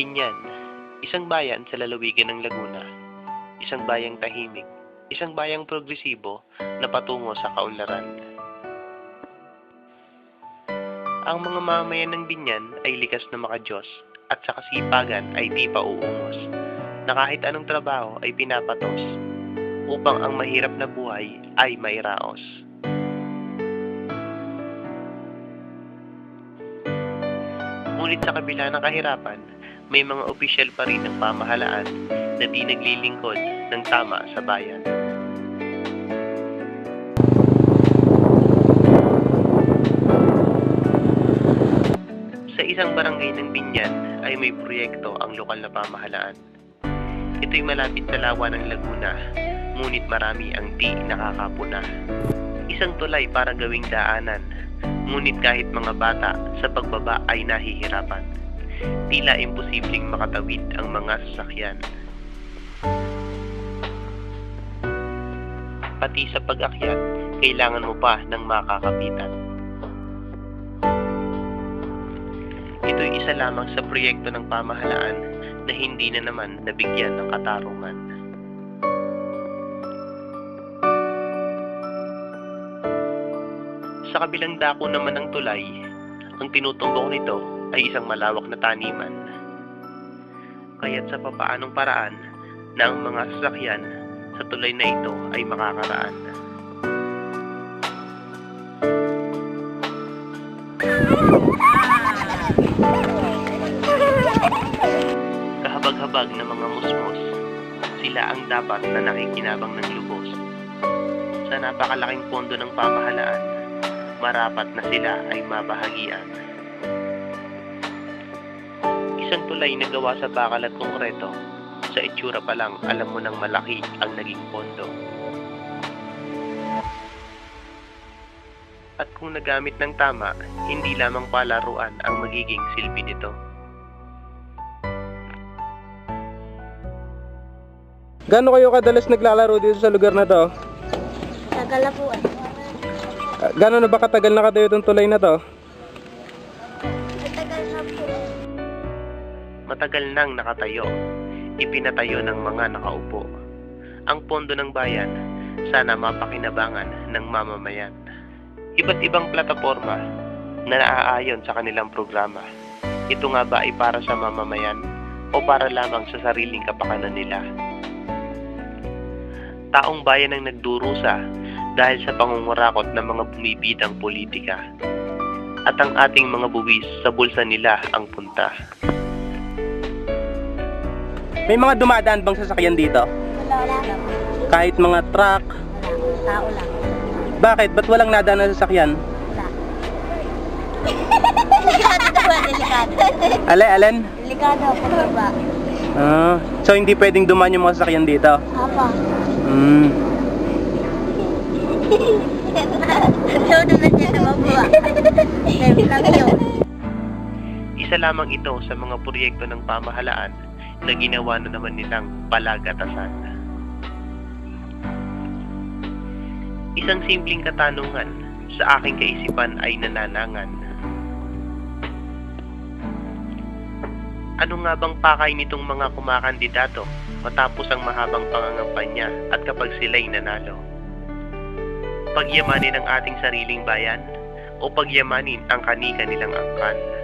Binyan, isang bayan sa lalawigan ng Laguna, isang bayang tahimik, isang bayang progresibo na patungo sa kaunlaran. Ang mga mamayan ng Binyan ay likas na makajos at sa kasipagan ay di pa uungos, na kahit anong trabaho ay pinapatos upang ang mahirap na buhay ay mairaos. Ngunit sa kabila ng kahirapan, may mga opisyal pa rin ng pamahalaan na di naglilingkod ng tama sa bayan. Sa isang barangay ng Binyan ay may proyekto ang lokal na pamahalaan. Ito'y malapit sa lawa ng Laguna, ngunit marami ang di nakakapuna. Isang tulay para gawing daanan, ngunit kahit mga bata sa pagbaba ay nahihirapan. Tila imposibleng makatawid ang mga sasakyan. Pati sa pag-akyat, kailangan mo pa ng makakapitan. Ito'y isa lamang sa proyekto ng pamahalaan na hindi na naman nabigyan ng katarungan. Sa kabilang dako naman ng tulay, ang tinutumbok nito ay isang malawak na taniman. Kaya't sa papaanong paraan na ang mga sasakyan sa tulay na ito ay makakaraan. Kahabag-habag na mga musmos, sila ang dapat na nakikinabang ng lubos. Sa napakalaking pondo ng pamahalaan, marapat na sila ay mabahagian. Isang tulay na gawa sa bakal at konkreto, sa itsura pa lang alam mo nang malaki ang naging pondo. At kung nagamit ng tama, hindi lamang palaruan ang magiging silbi nito. Gaano kayo kadalas naglalaro dito sa lugar na to? Tagal na po eh. Gaano na ba katagal nakatayo itong tulay na to? Matagal nang nakatayo, ipinatayo ng mga nakaupo. Ang pondo ng bayan, sana mapakinabangan ng mamamayan. Iba't ibang plataforma na naaayon sa kanilang programa. Ito nga ba ay para sa mamamayan o para lamang sa sariling kapakanan nila? Taong bayan ang nagdurusa dahil sa pangungurakot ng mga bumibidang politika. At ang ating mga buwis sa bulsa nila ang punta. May mga dumadaan bang sasakyan dito? Wala. Kahit mga truck? Wala. Tao lang. Bakit? Ba't walang nadaan na sasakyan? Wala. delikado daw. Delikado. Ale, Allen? Delikado ako baba. Ah, so hindi pwedeng dumaan yung mga sasakyan dito? Apa. Hmm. Daw naman siya sa baba. Meron lang yun. Isa lamang ito sa mga proyekto ng pamahalaan na ginawa na naman nilang palagatasan. Isang simpleng katanungan sa aking kaisipan ay nananangan. Ano nga bang pakay nitong mga kumakandidato matapos ang mahabang pangangampanya at kapag sila'y nanalo? Pagyamanin ang ating sariling bayan o pagyamanin ang kanika nilang angkan?